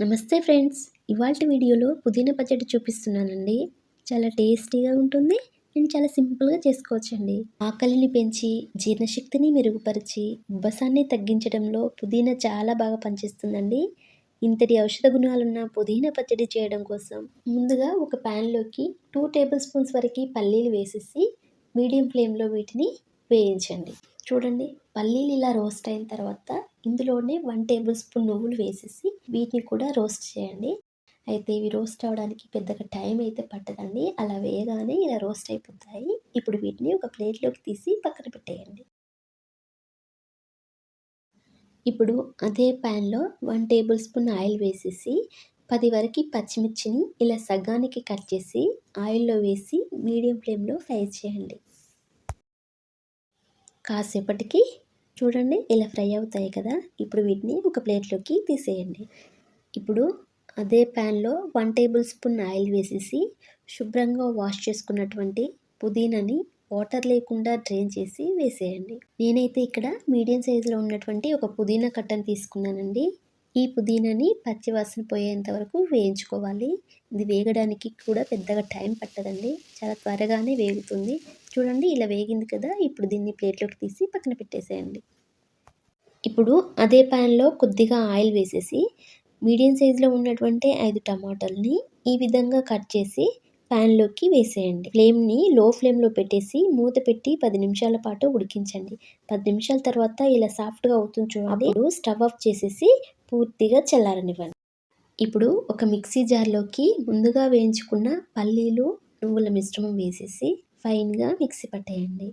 నమస్తే ఫ్రెండ్స్. ఇవాళ వీడియోలో పుదీనా పచ్చడి చూపిస్తున్నానండి. చాలా టేస్టీగా ఉంటుంది. అండ్ చాలా సింపుల్గా చేసుకోవచ్చండి. ఆకలిని పెంచి జీర్ణశక్తిని మెరుగుపరిచి ఉబ్బసాన్ని తగ్గించడంలో పుదీనా చాలా బాగా పనిచేస్తుందండి. ఇంతటి ఔషధ గుణాలున్న పుదీనా పచ్చడి చేయడం కోసం ముందుగా ఒక ప్యాన్లోకి టూ టేబుల్ స్పూన్స్ వరకు పల్లీలు వేసేసి మీడియం ఫ్లేమ్లో వీటిని వేయించండి. చూడండి పల్లీలు ఇలా రోస్ట్ అయిన తర్వాత ఇందులోనే వన్ టేబుల్ స్పూన్ నువ్వులు వేసేసి వీటిని కూడా రోస్ట్ చేయండి. అయితే ఇవి రోస్ట్ అవడానికి పెద్దగా టైం అయితే పట్టదండి. అలా వేయగానే ఇలా రోస్ట్ అయిపోతాయి. ఇప్పుడు వీటిని ఒక ప్లేట్లోకి తీసి పక్కన పెట్టేయండి. ఇప్పుడు అదే ప్యాన్లో వన్ టేబుల్ స్పూన్ ఆయిల్ వేసేసి పది వరకు పచ్చిమిర్చిని ఇలా సగానికి కట్ చేసి ఆయిల్లో వేసి మీడియం ఫ్లేమ్లో ఫ్రై చేయండి. కాసేపటికి చూడండి ఇలా ఫ్రై అవుతాయి కదా. ఇప్పుడు వీటిని ఒక ప్లేట్లోకి తీసేయండి. ఇప్పుడు అదే ప్యాన్లో వన్ టేబుల్ స్పూన్ ఆయిల్ వేసేసి శుభ్రంగా వాష్ చేసుకున్నటువంటి పుదీనాని వాటర్ లేకుండా డ్రైన్ చేసి వేసేయండి. నేనైతే ఇక్కడ మీడియం సైజులో ఉన్నటువంటి ఒక పుదీనా కట్టను తీసుకున్నానండి. ఈ పుదీనాని పచ్చివాసన పోయేంత వరకు వేయించుకోవాలి. ఇది వేగడానికి కూడా పెద్దగా టైం పట్టదండి. చాలా త్వరగానే వేగుతుంది. చూడండి ఇలా వేగింది కదా. ఇప్పుడు దీన్ని ప్లేట్లోకి తీసి పక్కన పెట్టేసేయండి. ఇప్పుడు అదే ప్యాన్లో కొద్దిగా ఆయిల్ వేసేసి మీడియం సైజులో ఉన్నటువంటి ఐదు టమాటాలని ఈ విధంగా కట్ చేసి ప్యాన్లోకి వేసేయండి. ఫ్లేమ్ని లో ఫ్లేమ్లో పెట్టేసి మూత పెట్టి పది నిమిషాల పాటు ఉడికించండి. పది నిమిషాల తర్వాత ఇలా సాఫ్ట్గా అవుతుంది చూడండి. ఇప్పుడు స్టవ్ ఆఫ్ చేసేసి పూర్తిగా చల్లారనివ్వండి. ఇప్పుడు ఒక మిక్సీ జార్లోకి ముందుగా వేయించుకున్న పల్లీలు నువ్వుల మిశ్రమం వేసేసి ఫైన్గా మిక్సీ పట్టేయండి.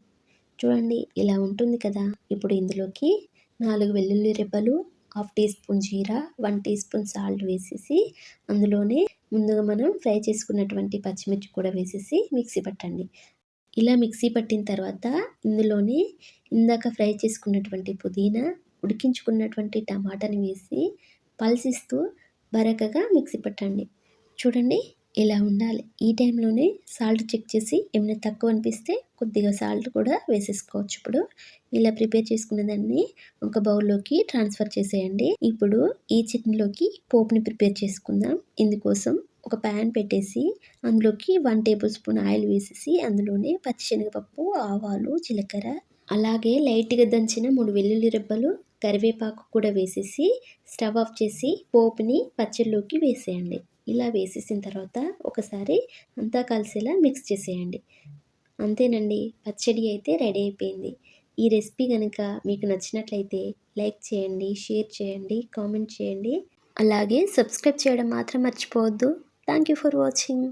చూడండి ఇలా ఉంటుంది కదా! ఇప్పుడు ఇందులోకి నాలుగు వెల్లుల్లి రెబ్బలు half teaspoon jeera one teaspoon salt వేసేసి అందులోనే ముందుగా మనం ఫ్రై చేసుకున్నటువంటి పచ్చిమిర్చి కూడా వేసేసి మిక్సీ పట్టండి. ఇలా మిక్సీ పట్టిన తర్వాత ఇందులోనే ఇందాక ఫ్రై చేసుకున్నటువంటి పుదీనా ఉడికించుకున్నటువంటి టమాటాని వేసి పల్సిస్తూ బరకగా మిక్సీ పెట్టండి. చూడండి ఇలా ఉండాలి. ఈ టైంలోనే సాల్ట్ చెక్ చేసి ఏమైనా తక్కువ అనిపిస్తే కొద్దిగా సాల్ట్ కూడా వేసేసుకోవచ్చు. ఇప్పుడు ఇలా ప్రిపేర్ చేసుకున్న దాన్ని ఒక బౌల్లోకి ట్రాన్స్ఫర్ చేసేయండి. ఇప్పుడు ఈ చట్నీలోకి పోపుని ప్రిపేర్ చేసుకుందాం. ఇందుకోసం ఒక ప్యాన్ పెట్టేసి అందులోకి వన్ టేబుల్ స్పూన్ ఆయిల్ వేసేసి అందులోనే పచ్చిశనగపప్పు ఆవాలు జీలకర్ర అలాగే లైట్గా దంచిన మూడు వెల్లుల్లి రెబ్బలు కరివేపాకు కూడా వేసేసి స్టవ్ ఆఫ్ చేసి పోపుని పచ్చళ్ళలోకి వేసేయండి. ఇలా వేసేసిన తర్వాత ఒకసారి అంతా కలిసేలా మిక్స్ చేసేయండి. అంతేనండి పచ్చడి అయితే రెడీ అయిపోయింది. ఈ రెసిపీ కనుక మీకు నచ్చినట్లయితే లైక్ చేయండి షేర్ చేయండి కామెంట్ చేయండి. అలాగే సబ్స్క్రైబ్ చేయడం మాత్రం మర్చిపోవద్దు. Thank you for watching.